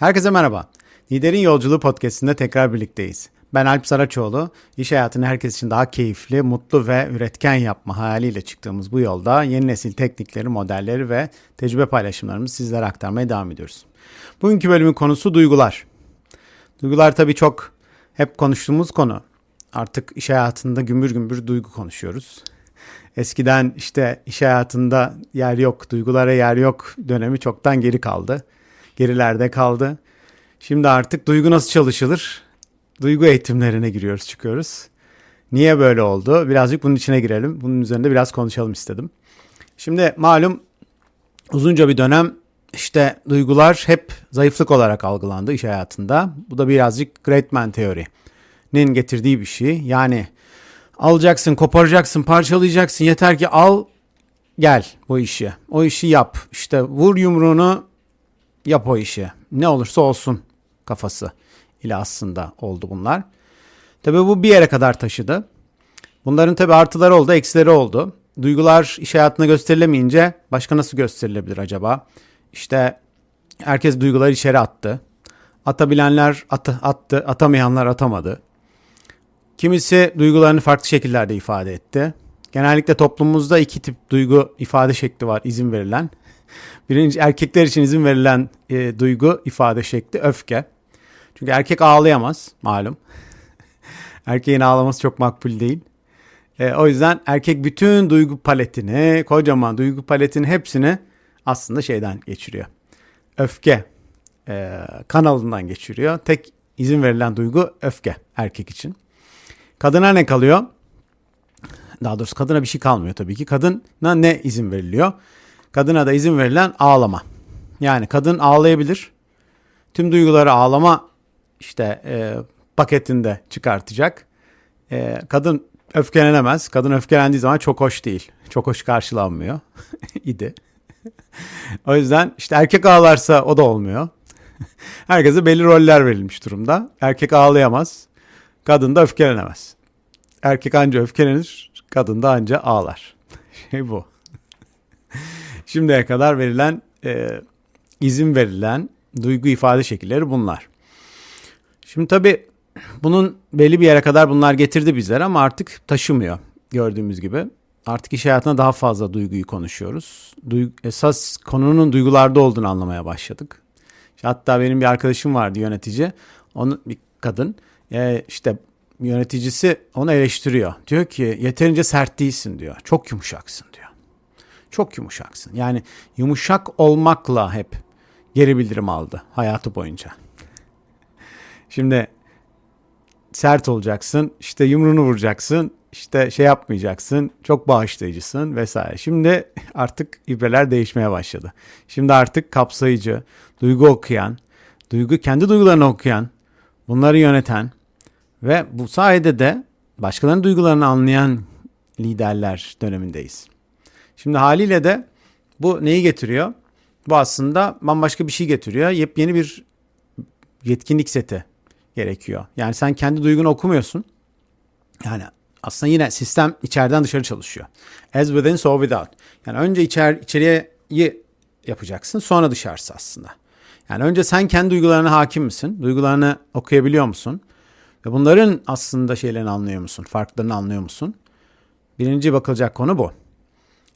Herkese merhaba. Liderin Yolculuğu podcastinde tekrar birlikteyiz. Ben Alp Saraçoğlu. İş hayatını herkes için daha keyifli, mutlu ve üretken yapma hayaliyle çıktığımız bu yolda yeni nesil teknikleri, modelleri ve tecrübe paylaşımlarımızı sizlere aktarmaya devam ediyoruz. Bugünkü bölümün konusu duygular. Duygular tabii çok hep konuştuğumuz konu. Artık iş hayatında gümbür gümbür duygu konuşuyoruz. Eskiden işte iş hayatında yer yok, duygulara yer yok dönemi çoktan geri kaldı. Gerilerde kaldı. Şimdi artık duygu nasıl çalışılır? Duygu eğitimlerine giriyoruz, çıkıyoruz. Niye böyle oldu? Birazcık bunun içine girelim. Bunun üzerinde biraz konuşalım istedim. Şimdi malum uzunca bir dönem işte duygular hep zayıflık olarak algılandı iş hayatında. Bu da birazcık Great Man teorinin getirdiği bir şey. Yani alacaksın, koparacaksın, parçalayacaksın. Yeter ki al, gel bu işi. O işi yap. İşte vur yumruğunu, yap o işi. Ne olursa olsun kafası ile aslında oldu bunlar. Tabii bu bir yere kadar taşıdı. Bunların tabii artıları oldu, eksileri oldu. Duygular iş hayatına gösterilemeyince başka nasıl gösterilebilir acaba? İşte herkes duyguları içeri attı. Atabilenler atı, attı, atamayanlar atamadı. Kimisi duygularını farklı şekillerde ifade etti. Genellikle toplumumuzda iki tip duygu ifade şekli var izin verilen. Birinci erkekler için izin verilen e, duygu ifade şekli öfke. Çünkü erkek ağlayamaz malum. Erkeğin ağlaması çok makbul değil. E, o yüzden erkek bütün duygu paletini, kocaman duygu paletinin hepsini aslında şeyden geçiriyor. Öfke e, kanalından geçiriyor. Tek izin verilen duygu öfke erkek için. Kadına ne kalıyor? Daha doğrusu kadına bir şey kalmıyor tabii ki. Kadına ne izin veriliyor? Kadına da izin verilen ağlama. Yani kadın ağlayabilir. Tüm duyguları ağlama işte e, paketinde çıkartacak. E, kadın öfkelenemez. Kadın öfkelendiği zaman çok hoş değil. Çok hoş karşılanmıyor. idi. o yüzden işte erkek ağlarsa o da olmuyor. Herkese belli roller verilmiş durumda. Erkek ağlayamaz. Kadın da öfkelenemez. Erkek anca öfkelenir. Kadın da anca ağlar. Şey bu. Şimdiye kadar verilen e, izin verilen duygu ifade şekilleri bunlar. Şimdi tabii bunun belli bir yere kadar bunlar getirdi bizler ama artık taşımıyor gördüğümüz gibi. Artık iş hayatına daha fazla duyguyu konuşuyoruz. Duygu, esas konunun duygularda olduğunu anlamaya başladık. Hatta benim bir arkadaşım vardı yönetici. Onun bir kadın. E, işte yöneticisi onu eleştiriyor. Diyor ki yeterince sert değilsin diyor. Çok yumuşaksın diyor. Çok yumuşaksın. Yani yumuşak olmakla hep geri bildirim aldı hayatı boyunca. Şimdi sert olacaksın, işte yumruğunu vuracaksın, işte şey yapmayacaksın, çok bağışlayıcısın vesaire. Şimdi artık ibreler değişmeye başladı. Şimdi artık kapsayıcı, duygu okuyan, duygu kendi duygularını okuyan, bunları yöneten ve bu sayede de başkalarının duygularını anlayan liderler dönemindeyiz. Şimdi haliyle de bu neyi getiriyor? Bu aslında bambaşka bir şey getiriyor. Yepyeni bir yetkinlik seti gerekiyor. Yani sen kendi duygunu okumuyorsun. Yani aslında yine sistem içeriden dışarı çalışıyor. As within so without. Yani önce içer, içeriye yapacaksın sonra dışarısı aslında. Yani önce sen kendi duygularına hakim misin? Duygularını okuyabiliyor musun? Ve bunların aslında şeylerini anlıyor musun? Farklarını anlıyor musun? Birinci bakılacak konu bu.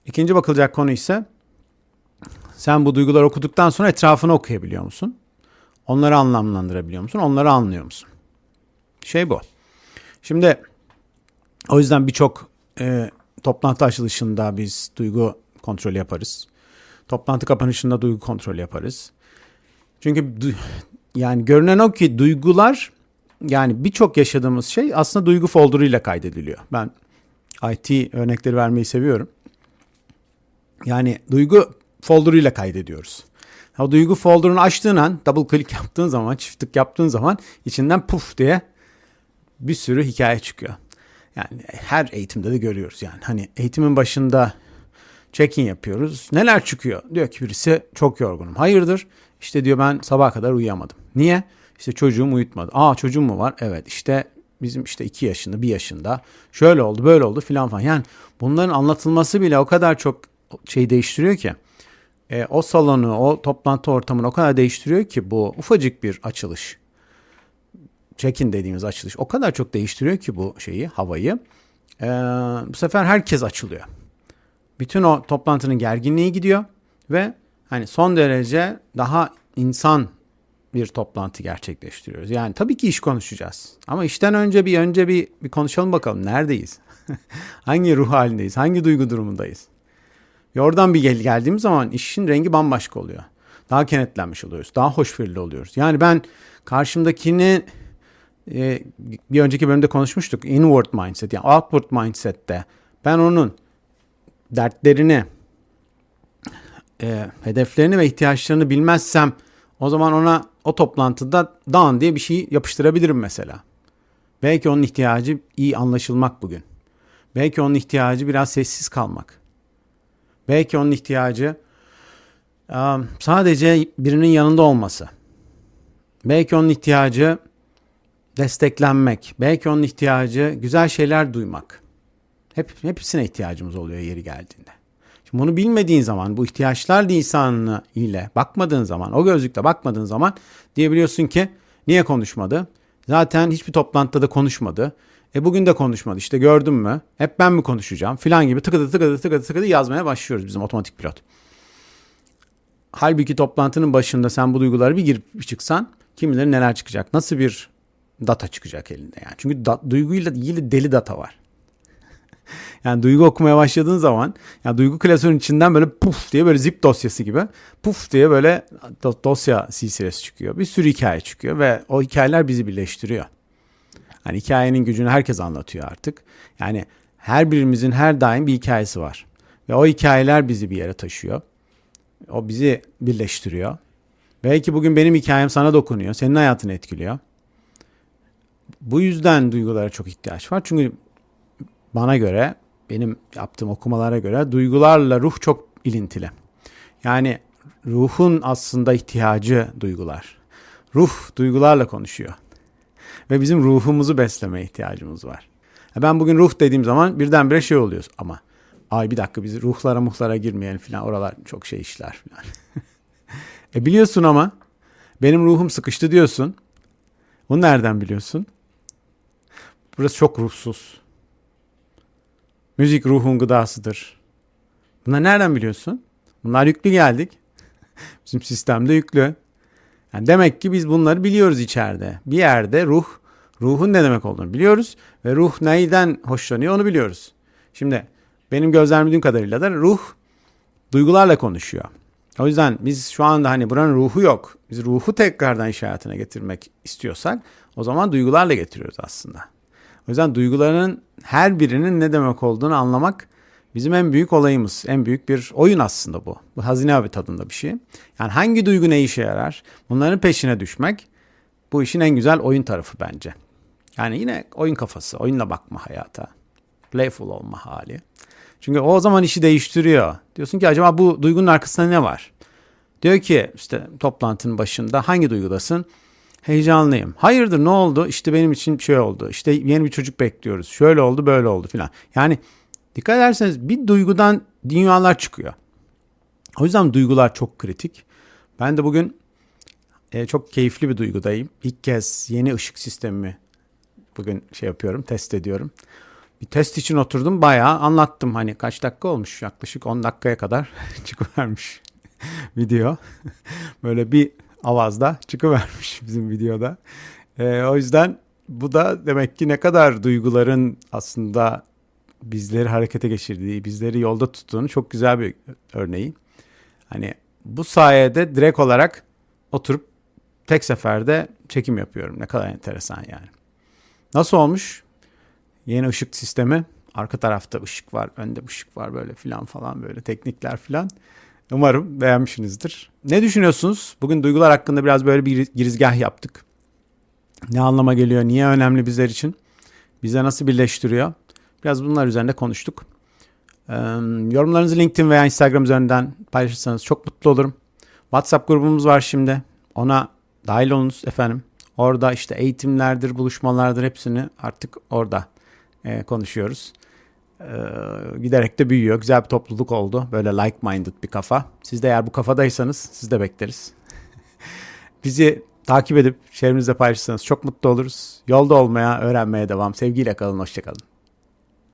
İkinci bakılacak konu ise sen bu duyguları okuduktan sonra etrafını okuyabiliyor musun? Onları anlamlandırabiliyor musun? Onları anlıyor musun? Şey bu. Şimdi o yüzden birçok e, toplantı açılışında biz duygu kontrolü yaparız. Toplantı kapanışında duygu kontrolü yaparız. Çünkü yani görünen o ki duygular yani birçok yaşadığımız şey aslında duygu folderıyla kaydediliyor. Ben IT örnekleri vermeyi seviyorum. Yani duygu folderıyla kaydediyoruz. O duygu folder'ını açtığın an double click yaptığın zaman, çift tık yaptığın zaman içinden puf diye bir sürü hikaye çıkıyor. Yani her eğitimde de görüyoruz yani. Hani eğitimin başında check-in yapıyoruz. Neler çıkıyor? Diyor ki birisi çok yorgunum. Hayırdır? İşte diyor ben sabaha kadar uyuyamadım. Niye? İşte çocuğum uyutmadı. Aa çocuğum mu var? Evet işte bizim işte iki yaşında, bir yaşında. Şöyle oldu, böyle oldu filan falan. Yani bunların anlatılması bile o kadar çok şey değiştiriyor ki e, o salonu, o toplantı ortamını o kadar değiştiriyor ki bu ufacık bir açılış. Check-in dediğimiz açılış o kadar çok değiştiriyor ki bu şeyi, havayı. E, bu sefer herkes açılıyor. Bütün o toplantının gerginliği gidiyor ve hani son derece daha insan bir toplantı gerçekleştiriyoruz. Yani tabii ki iş konuşacağız. Ama işten önce bir önce bir, bir konuşalım bakalım. Neredeyiz? hangi ruh halindeyiz? Hangi duygu durumundayız? Ve oradan bir gel geldiğimiz zaman işin rengi bambaşka oluyor. Daha kenetlenmiş oluyoruz. Daha hoşgörülü oluyoruz. Yani ben karşımdakini e, bir önceki bölümde konuşmuştuk. Inward mindset yani outward mindset'te ben onun dertlerini, e, hedeflerini ve ihtiyaçlarını bilmezsem o zaman ona o toplantıda dan diye bir şey yapıştırabilirim mesela. Belki onun ihtiyacı iyi anlaşılmak bugün. Belki onun ihtiyacı biraz sessiz kalmak. Belki onun ihtiyacı sadece birinin yanında olması. Belki onun ihtiyacı desteklenmek. Belki onun ihtiyacı güzel şeyler duymak. Hep hepsine ihtiyacımız oluyor yeri geldiğinde. Şimdi bunu bilmediğin zaman, bu ihtiyaçlar lisanı ile bakmadığın zaman, o gözlükle bakmadığın zaman diyebiliyorsun ki niye konuşmadı? Zaten hiçbir toplantıda da konuşmadı. E bugün de konuşmadı işte gördün mü? Hep ben mi konuşacağım filan gibi tıkıdı tıkıdı tıkıdı tıkıdı yazmaya başlıyoruz bizim otomatik pilot. Halbuki toplantının başında sen bu duyguları bir girip çıksan kim bilir neler çıkacak. Nasıl bir data çıkacak elinde yani. Çünkü da, duyguyla ilgili deli data var. yani duygu okumaya başladığın zaman yani duygu klasörün içinden böyle puf diye böyle zip dosyası gibi puf diye böyle dosya silsilesi çıkıyor. Bir sürü hikaye çıkıyor ve o hikayeler bizi birleştiriyor. Hani hikayenin gücünü herkes anlatıyor artık. Yani her birimizin her daim bir hikayesi var. Ve o hikayeler bizi bir yere taşıyor. O bizi birleştiriyor. Belki bugün benim hikayem sana dokunuyor. Senin hayatını etkiliyor. Bu yüzden duygulara çok ihtiyaç var. Çünkü bana göre, benim yaptığım okumalara göre duygularla ruh çok ilintili. Yani ruhun aslında ihtiyacı duygular. Ruh duygularla konuşuyor. Ve bizim ruhumuzu beslemeye ihtiyacımız var. Ben bugün ruh dediğim zaman birdenbire şey oluyor ama ay bir dakika biz ruhlara muhlara girmeyelim falan oralar çok şey işler falan. e biliyorsun ama benim ruhum sıkıştı diyorsun. Bunu nereden biliyorsun? Burası çok ruhsuz. Müzik ruhun gıdasıdır. Bunları nereden biliyorsun? Bunlar yüklü geldik. Bizim sistemde yüklü. Yani demek ki biz bunları biliyoruz içeride. Bir yerde ruh, ruhun ne demek olduğunu biliyoruz ve ruh neyden hoşlanıyor onu biliyoruz. Şimdi benim gözlemlediğim kadarıyla da ruh duygularla konuşuyor. O yüzden biz şu anda hani buranın ruhu yok. Biz ruhu tekrardan iş hayatına getirmek istiyorsak o zaman duygularla getiriyoruz aslında. O yüzden duyguların her birinin ne demek olduğunu anlamak bizim en büyük olayımız. En büyük bir oyun aslında bu. Bu hazine abi tadında bir şey. Yani hangi duygu ne işe yarar? Bunların peşine düşmek bu işin en güzel oyun tarafı bence. Yani yine oyun kafası, oyunla bakma hayata. Playful olma hali. Çünkü o zaman işi değiştiriyor. Diyorsun ki acaba bu duygunun arkasında ne var? Diyor ki işte toplantının başında hangi duygudasın? Heyecanlıyım. Hayırdır ne oldu? İşte benim için şey oldu. İşte yeni bir çocuk bekliyoruz. Şöyle oldu böyle oldu filan. Yani dikkat ederseniz bir duygudan dünyalar çıkıyor. O yüzden duygular çok kritik. Ben de bugün e, çok keyifli bir duygudayım. İlk kez yeni ışık sistemimi bugün şey yapıyorum, test ediyorum. Bir test için oturdum bayağı anlattım. Hani kaç dakika olmuş? Yaklaşık 10 dakikaya kadar çıkıvermiş video. Böyle bir avazda çıkıvermiş bizim videoda. E, o yüzden bu da demek ki ne kadar duyguların aslında bizleri harekete geçirdiği, bizleri yolda tuttuğunu çok güzel bir örneği. Hani bu sayede direkt olarak oturup tek seferde çekim yapıyorum. Ne kadar enteresan yani. Nasıl olmuş? Yeni ışık sistemi. Arka tarafta ışık var, önde ışık var böyle filan falan böyle teknikler filan. Umarım beğenmişsinizdir. Ne düşünüyorsunuz? Bugün duygular hakkında biraz böyle bir girizgah yaptık. Ne anlama geliyor? Niye önemli bizler için? Bize nasıl birleştiriyor? Biraz bunlar üzerinde konuştuk. Ee, yorumlarınızı LinkedIn veya Instagram üzerinden paylaşırsanız çok mutlu olurum. WhatsApp grubumuz var şimdi. Ona dahil olunuz efendim. Orada işte eğitimlerdir, buluşmalardır hepsini artık orada e, konuşuyoruz. Ee, giderek de büyüyor. Güzel bir topluluk oldu. Böyle like-minded bir kafa. Siz de eğer bu kafadaysanız siz de bekleriz. Bizi takip edip çevrenizde paylaşırsanız çok mutlu oluruz. Yolda olmaya, öğrenmeye devam. Sevgiyle kalın, hoşçakalın.